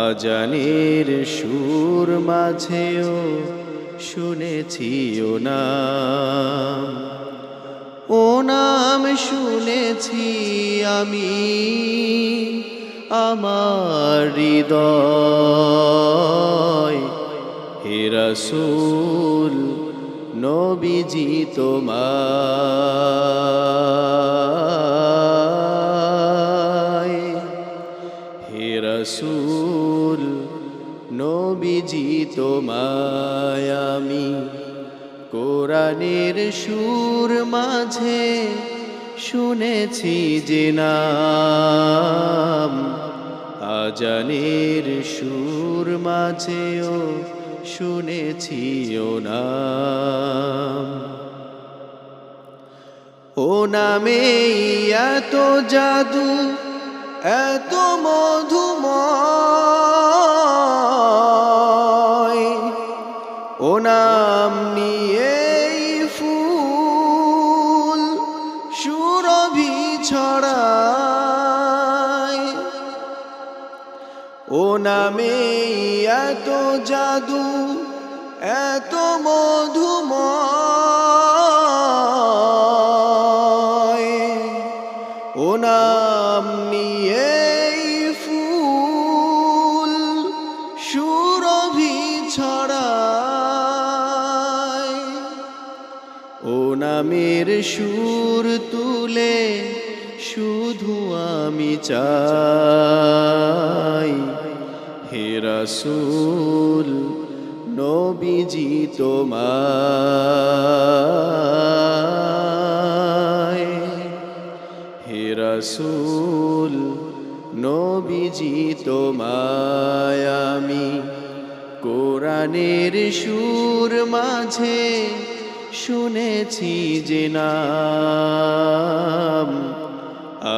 আজানের সুর মাঝেও শুনেছি ও নাম ও নাম শুনেছি আমি, আমার হৃদয়। হে রসুল, নবীজি তোমায়। হে রসুল তোমায় আমি কোরআনের সুর মাঝে শুনেছি যে নাম। আজানের সুর মাঝেও শুনেছি ও নাম। ও নামে এত জাদু, এত মধুময় নামে এত জাদু, এত মধুময়। ও নাম নিয়ে ফুল সুরভি ছড়ায়। ও নামের সুর তুলে শুধু আমি চাই। হে রসুল, নবীজি তোমায়। হে রসুল, নবীজি তোমায় আমি কোরআনের সুর মাঝে শুনেছি যে নাম।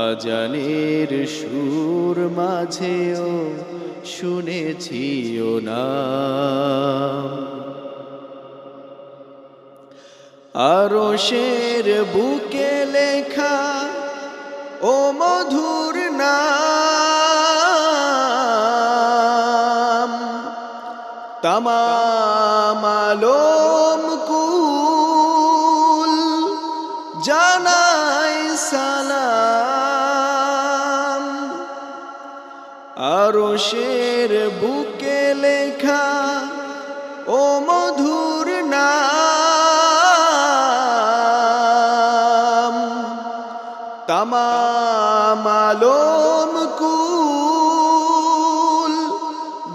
আজানের সুর মাঝেও শুনেছি নাম আরও শের বুকে লেখা ও মধুর নাম তামালম কুল জানাই শের বুকে লেখা ও মধুর নাম। তামালম কুল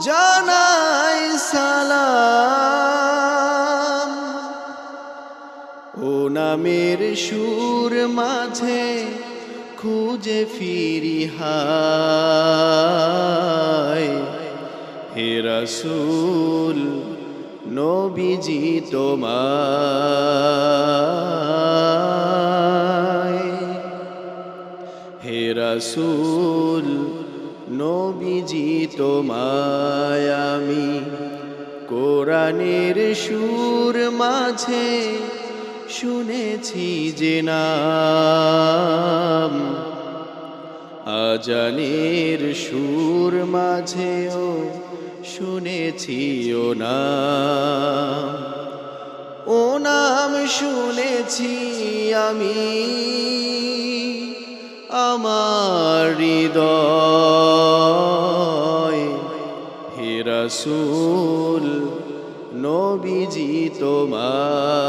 জানাই সালাম। ও নামের সুর মাঝে খুঁজে ফিরি হায়। হে রসুল, নবীজি তোমায়। হে রসুল, নবীজি তোমায় আমি কোরআনের সুর মাঝে শুনেছি যে নাম। আজানের সুর মাঝেও শুনেছি ও নাম। ও নাম শুনেছি আমি, আমার হৃদয়। হে রসুল, নবীজি তোমায়